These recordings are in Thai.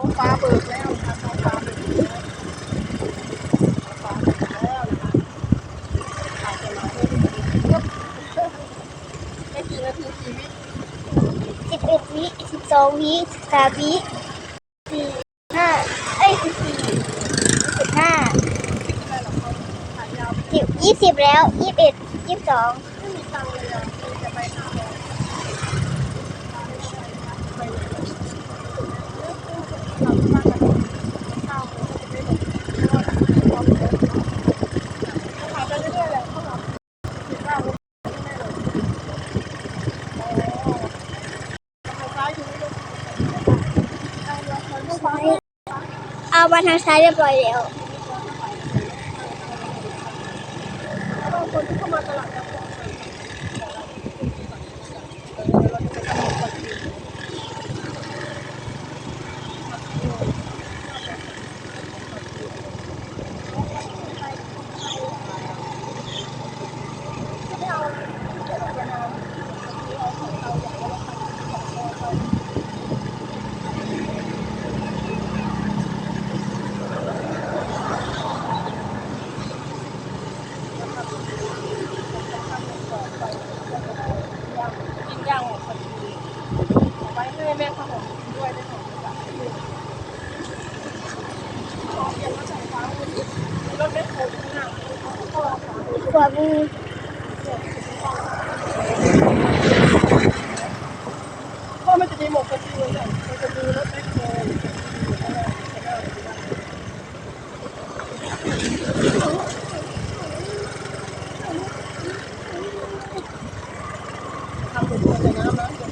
ท้องฟ้าเบิกแล้วนะคะท้องฟ้าเบิกแล้วท้องฟ้าเบิกแล้วนะคะอาจจะมาเพิ่มอีกได้กี่นาทีกี่วิสิบเอ็ดวิสิบสองวิสิบสามวิสี่ห้าเอ้ยสิบสี่สิบห้าสิบยี่สิบแล้วยี่สิบเอ็ดยี่สิบสองไม่มีตังค์เลยอะจะไปห้าโมงไปเลยเราจะมากันข้าวจะไม่หมดเพราะว่าความเยอะขายไปเรื่อยๆแหละเขาบอกสิบเก้าไม่ได้เลยอ๋อทางซ้ายอยู่นี่ลูกทางเรือทางซ้าย เอามาทางซ้ายเรียบร้อยแล้วคนที่เข้ามาตลาดน้ำของเราจะไปตลาดปัจจุบัน กินย่างของคนดีเอาไว้ให้แม่ ขนมด้วยได้ของจากที่ขอเพียงมือรถไม่ครหนักก็ราคาขวามือก็มันจะมีหมวกกันน็อกเนี่ยมันจะมีรถไม่โคตรทำเป็นตัวในน้ำนะ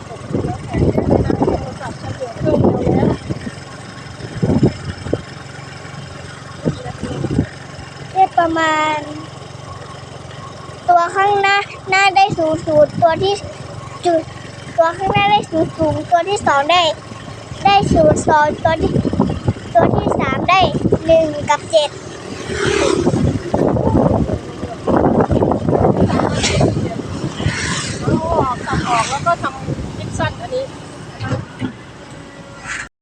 ประมาณ ตัวข้างหน้าหน้าได้สูงสูงตัวที่จุด ตัวข้างหน้าได้สูงสูงตัวที่สองได้ ได้สูงสองตัวที่ตัวที่สามได้หนึ่งกับเจ็ดออกตัดออกแล้วก็ทำคลิปสั้นอันนี้